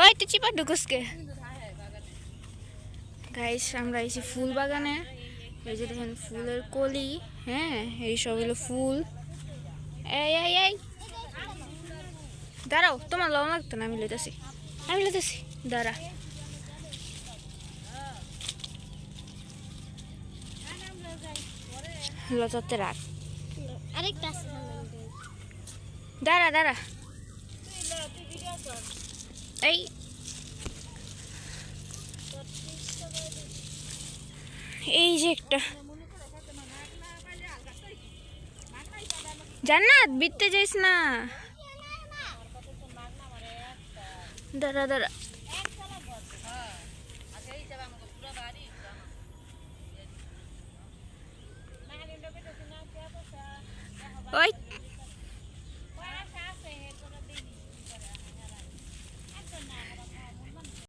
ওই তুই চিপা ঢুকুসকে। গাইস আমরা এসেছি ফুল বাগানে এই যে দেখেন ফুলের কলি হ্যাঁ এই সব হলো ফুল। এই এই এই। দাঁড়াও তোমার লবণ লাগতো না আমি লইতেছি। আমি লইতেছি দাঁড়া। লতাতে রাখ আরেকটা দাঁড়া দাঁড়া। এই। এই যে একটা। জান্নাত বিতে যাইস না। দাঁড়া দাঁড়া। ওই